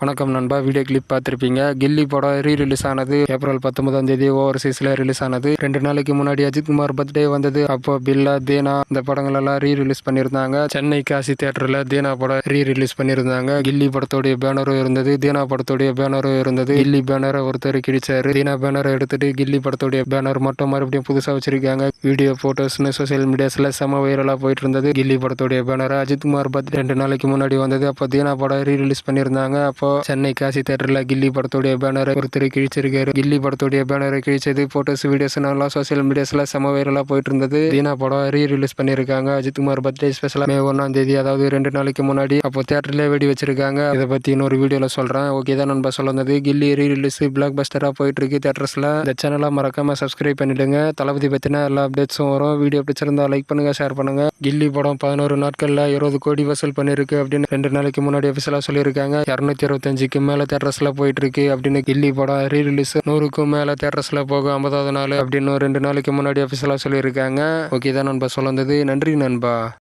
வணக்கம் நண்பா. Video clip பார்த்துருப்பீங்க. கில்லி படம் ரீ ரிலீஸ் ஆனது ஏப்ரல் பத்தொன்பதாம் தேதி ஓவர்சீஸில் ரிலீஸ் ஆனது. ரெண்டு நாளைக்கு முன்னாடி அஜித்குமார் பர்த்டே வந்தது. அப்போ பில்லா தேனா இந்த படங்கள் எல்லாம் ரீ ரிலீஸ் பண்ணியிருந்தாங்க சென்னை காசி தேட்டரில் தேனா படம் ரீ ரிலீஸ் பண்ணியிருந்தாங்க. கில்லி படத்துடைய பேனரும் இருந்தது. தேனா படத்துடைய பேனரும் இருந்தது. கில்லி பேனரை ஒருத்தர் கிழிச்சாரு. தேனா பேனரை எடுத்துட்டு கில்லி படத்துடைய பேனர் மட்டும் மறுபடியும் புதுசாக வச்சிருக்காங்க. வீடியோ போட்டோஸ்னு சோசியல் மீடியாஸில் செம வைரலாக போயிட்டு இருந்தது. கில்லி படத்தோடைய பேனர் அஜித்குமார் பர்த்டே ரெண்டு நாளைக்கு முன்னாடி வந்தது. அப்போ தேனா படம் ரீ ரிலீஸ் பண்ணியிருந்தாங்க. அப்போ சென்னை காசி தேட்டரில் கில்லி படத்தோடைய பேனரை ஒருத்தர் கிழிச்சிருக்காரு. கில்லி படத்துடைய பேனரை கிழிச்சது போட்டோஸ் வீடியோஸ் நல்லா சோசியல் மீடியாஸ்ல செம வைரலாக போயிட்டு இருந்தது தீனா படம் ரீ ரிலீஸ் பண்ணியிருக்காங்க. அஜித்குமார் பர்த்டே ஸ்பெஷலாக மே ஒன்றாம் தேதி அதாவது ரெண்டு நாளைக்கு முன்னாடி. அப்போ தேட்டர்லேயே வெடி வச்சிருக்காங்க. இதை பற்றி இன்னொரு வீடியோவில் சொல்கிறேன் ஓகே தான் நண்பா சொல்ல கில்லி ரீ ரிலீஸ் பிளாக் பஸ்டராக போயிட்டு இருக்கு தேட்டர்ஸில் இந்த சேனலாக மறக்காம சப்ஸ்கிரைப் பண்ணிடுங்க. தளபதி பற்றின எல்லா அப்டேட்ஸும் வரும். வீடியோ பிடிச்சிருந்தா லைக் பண்ணுங்க ஷேர் பண்ணுங்க. கில்லி படம் பதினோரு நாட்களில் இருபது கோடி வசூல் பண்ணியிருக்கு அப்படின்னு ரெண்டு நாளைக்கு முன்னாடி அஃபிஷியலாக சொல்லியிருக்காங்க. இரநூத்தி இருபத்தஞ்சுக்கு மேலே தேட்டர்ஸில் போயிட்டு இருக்கு அப்படின்னு கில்லி படம் ரீ ரிலீஸ் நூறுக்கும் மேலே தேட்டர்ஸில் போக ஐம்பதாவது நாள் அப்படின்னு ரெண்டு நாளைக்கு முன்னாடி அஃபிஷியலாக சொல்லியிருக்காங்க. ஓகே தான் நண்பா சொல்ல நன்றி நண்பா.